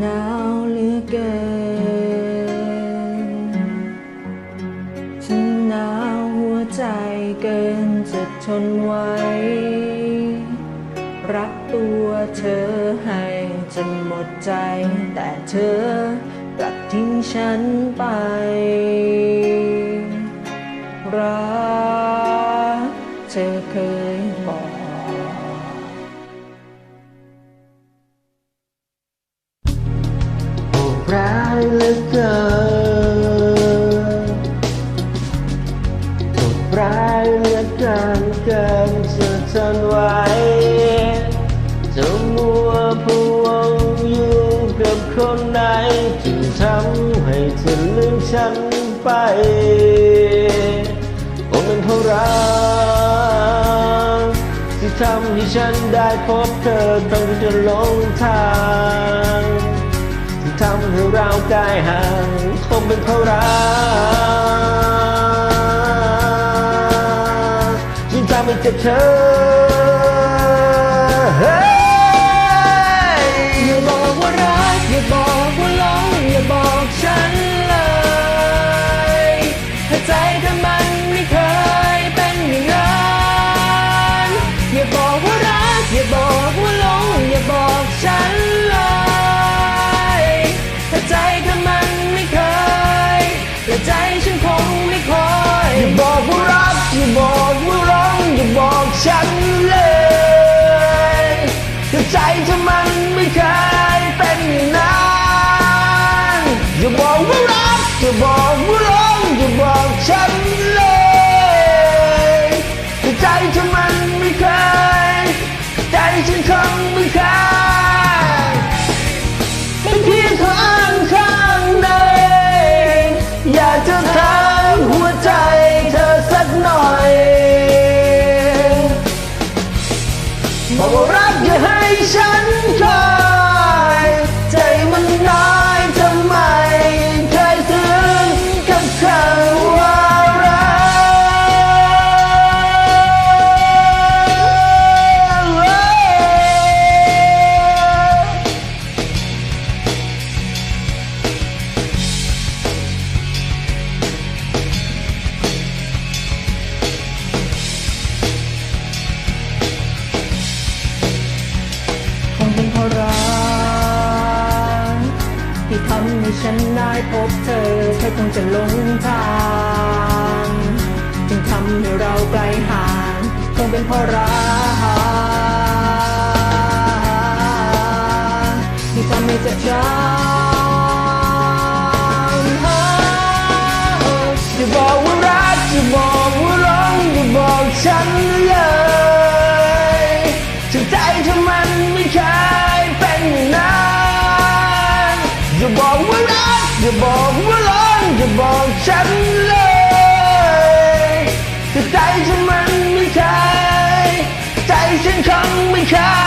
หนาวเหลือเกิน ฉันหนาวหัวใจเกินจะทนไหวรักตัวเธอให้จนหมดใจ แต่เธอกลับทิ้งฉันไป รักเธอเคยบอก เกินโหดร้ายเหลือเกินเกินจะทนไหวจะมัวพะวงอยู่กับคนไหนที่ทำให้เธอลืมฉันไปคงเป็นเพราะรักที่ทำให้ฉันได้พบเธอตั้งแต่หลงทางำให้เราใกลห่างคงเป็นเพราะรักยิ่งทำให้เจ็บเธอ จะมันไม่เคยเป็นอย่างนั้นอย่าบอกว่ารักอย่าบอก บอกว่ารักอย่าให้ฉันคอย ทำให้ฉันได้พบเธอเธอคงจะหลงทางจึงทำให้เราไกลห่างคงเป็นเพราะรักที่ทำให้เจ็บช้ำ อย่าบอกว่าร้อนอย่าบอกฉันเลยใจฉันมันไม่ใช่ใจฉันคงไม่ใช่